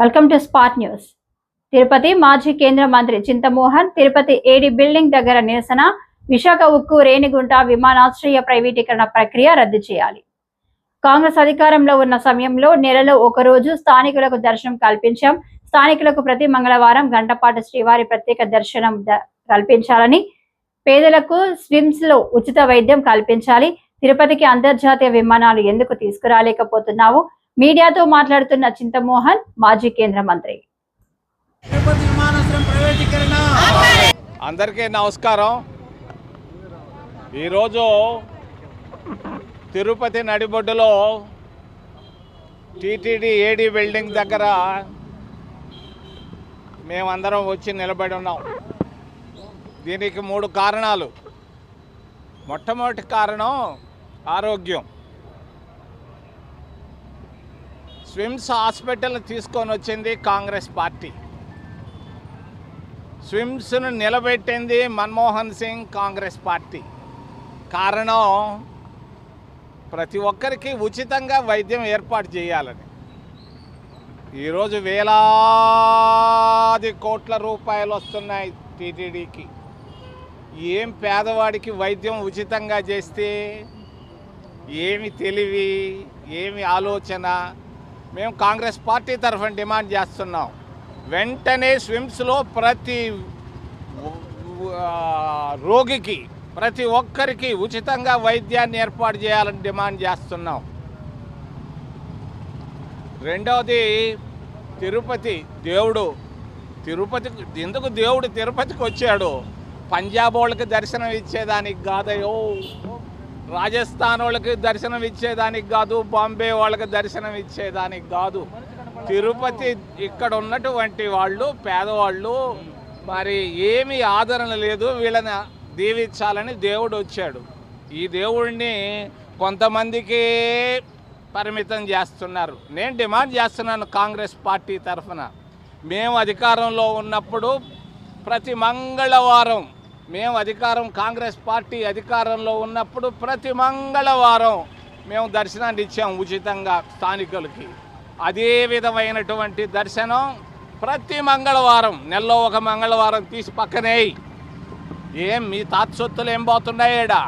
Welcome to spot news. Tirupati మాజీ కేంద్ర మంత్రి చింతమోహన్ తిరుపతి ఏడి బిల్డింగ్ దగ్గర నిరసన విశాఖ ఉక్కు రేణిగుంట విమానాశ్రయ ప్రైవేటీకరణ ప్రక్రియ రద్దు చేయాలి. కాంగ్రెస్ అధికారంలో ఉన్న సమయంలో నెలలో ఒక రోజు స్థానికులకు దర్శనం కల్పించాం. స్థానికులకు ప్రతి మంగళవారం గంటపాటు శ్రీవారి ప్రత్యేక దర్శనం ద- కల్పించాలని పేదలకు స్విమ్స్లో ఉచిత వైద్యం కల్పించాలి. తిరుపతికి అంతర్జాతీయ విమానాలు ఎందుకు తీసుకురాలేకపోతున్నావు? మీడియాతో మాట్లాడుతున్న చింతమోహన్ మాజీ కేంద్ర మంత్రి. తిరుపతి అందరికీ నమస్కారం. ఈరోజు తిరుపతి నడిబొడ్డులో టీటీడీ ఏడీ బిల్డింగ్ దగ్గర మేమందరం వచ్చి నిలబడి ఉన్నాం. దీనికి మూడు కారణాలు. మొట్టమొదటి కారణం ఆరోగ్యం. స్విమ్స్ హాస్పిటల్ తీసుకొని వచ్చింది కాంగ్రెస్ పార్టీ. స్విమ్స్ను నిలబెట్టింది మన్మోహన్ సింగ్ కాంగ్రెస్ పార్టీ. కారణం ప్రతి ఒక్కరికి ఉచితంగా వైద్యం ఏర్పాటు చేయాలని. ఈరోజు వేలాది కోట్ల రూపాయలు వస్తున్నాయి టీటీడీకి. ఏం పేదవాడికి వైద్యం ఉచితంగా చేస్తే ఏమి తెలివి ఏమి ఆలోచన మేము కాంగ్రెస్ పార్టీ తరఫున డిమాండ్ చేస్తున్నాం. వెంటనే స్విమ్స్లో ప్రతి రోగికి ప్రతి ఒక్కరికి ఉచితంగా వైద్యాన్ని ఏర్పాటు చేయాలని డిమాండ్ చేస్తున్నాం. రెండవది తిరుపతి దేవుడు తిరుపతికి ఎందుకు దేవుడు తిరుపతికి వచ్చాడు? పంజాబ్ వాళ్ళకి దర్శనం ఇచ్చేదానికి కాదయో రాజస్థాన్ వాళ్ళకి దర్శనం ఇచ్చేదానికి కాదు బాంబే వాళ్ళకి దర్శనం ఇచ్చేదానికి కాదు. తిరుపతి ఇక్కడ ఉన్నటువంటి వాళ్ళు పేదవాళ్ళు మరి ఏమీ ఆదరణ లేదు వీళ్ళని దీవించాలని దేవుడు వచ్చాడు. ఈ దేవుడిని కొంతమందికి పరిమితం చేస్తున్నారు. నేను డిమాండ్ చేస్తున్నాను కాంగ్రెస్ పార్టీ తరఫున. మేము అధికారంలో ఉన్నప్పుడు ప్రతి మంగళవారం మేము అధికారం కాంగ్రెస్ పార్టీ అధికారంలో ఉన్నప్పుడు ప్రతి మంగళవారం మేము దర్శనాన్ని ఇచ్చాం ఉచితంగా స్థానికులకి. అదే విధమైనటువంటి దర్శనం ప్రతి మంగళవారం నెలలో ఒక మంగళవారం తీసి పక్కనేయి ఏం మీ తాత్సత్తులు ఏం పోతున్నాయేడా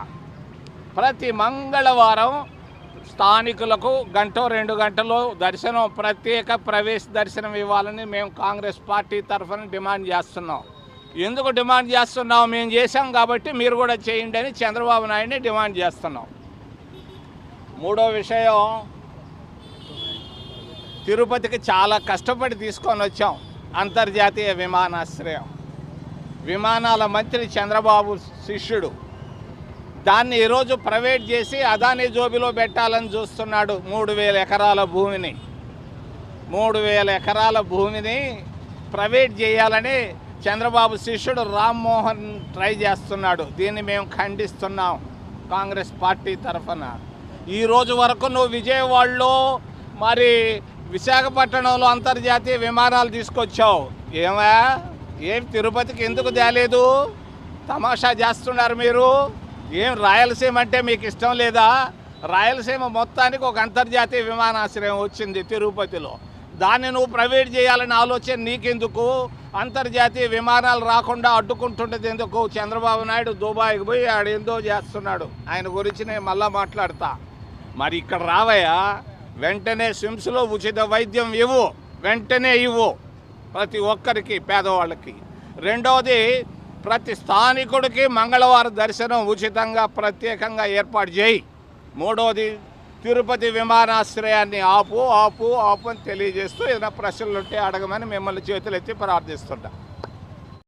ప్రతి మంగళవారం స్థానికులకు గంట రెండు గంటలు దర్శనం ప్రత్యేక ప్రవేశ దర్శనం ఇవ్వాలని మేము కాంగ్రెస్ పార్టీ తరఫున డిమాండ్ చేస్తున్నాం. ఎందుకు డిమాండ్ చేస్తున్నాం మేము చేశాం కాబట్టి మీరు కూడా చేయండి అని చంద్రబాబు నాయుడిని డిమాండ్ చేస్తున్నాం. మూడో విషయం తిరుపతికి చాలా కష్టపడి తీసుకొని వచ్చాం. అంతర్జాతీయ విమానాశ్రయం. విమానాల మంత్రి చంద్రబాబు శిష్యుడు. దాన్ని ఈరోజు ప్రైవేట్ చేసి అదాని జోబిలో పెట్టాలని చూస్తున్నాడు. మూడు వేల ఎకరాల భూమిని. మూడు వేల ఎకరాల భూమిని ప్రైవేట్ చేయాలని చంద్రబాబు శిష్యుడు రామ్మోహన్ ట్రై చేస్తున్నాడు. దీన్ని మేము ఖండిస్తున్నాం. కాంగ్రెస్ పార్టీ తరఫున. ఈ రోజు వరకు నువ్వు విజయవాడలో మరి విశాఖపట్నంలో అంతర్జాతీయ విమానాలు తీసుకొచ్చావు. ఏమా? ఏం తిరుపతికి ఎందుకు తేలేదు? తమాషా చేస్తున్నారు మీరు. ఏం రాయలసీమ అంటే మీకు ఇష్టం లేదా? రాయలసీమ మొత్తానికి ఒక అంతర్జాతీయ విమానాశ్రయం వచ్చింది తిరుపతిలో. దాన్ని నువ్వు ప్రైవేట్ చేయాలని ఆలోచన నీకెందుకు? అంతర్జాతీయ విమానాలు రాకుండా అడ్డుకుంటుండేది ఎందుకు? చంద్రబాబు నాయుడు దుబాయ్కి పోయి ఆడేందో చేస్తున్నాడు. ఆయన గురించి నేను మళ్ళా మాట్లాడతా. మరి ఇక్కడ రావయ్యా వెంటనే స్విమ్స్లో ఉచిత వైద్యం ఇవ్వు. వెంటనే ఇవ్వు ప్రతి ఒక్కరికి పేదవాళ్ళకి. రెండవది ప్రతి స్థానికుడికి మంగళవారం దర్శనం ఉచితంగా ప్రత్యేకంగా ఏర్పాటు చేయి. మూడవది తిరుపతి విమానాశ్రయాన్ని ఆపు ఆపు ఆపు అని తెలియజేస్తూ ఏదైనా ప్రశ్నలు ఉంటే అడగమని మిమ్మల్ని చేతులెత్తి ప్రార్థిస్తుంటా.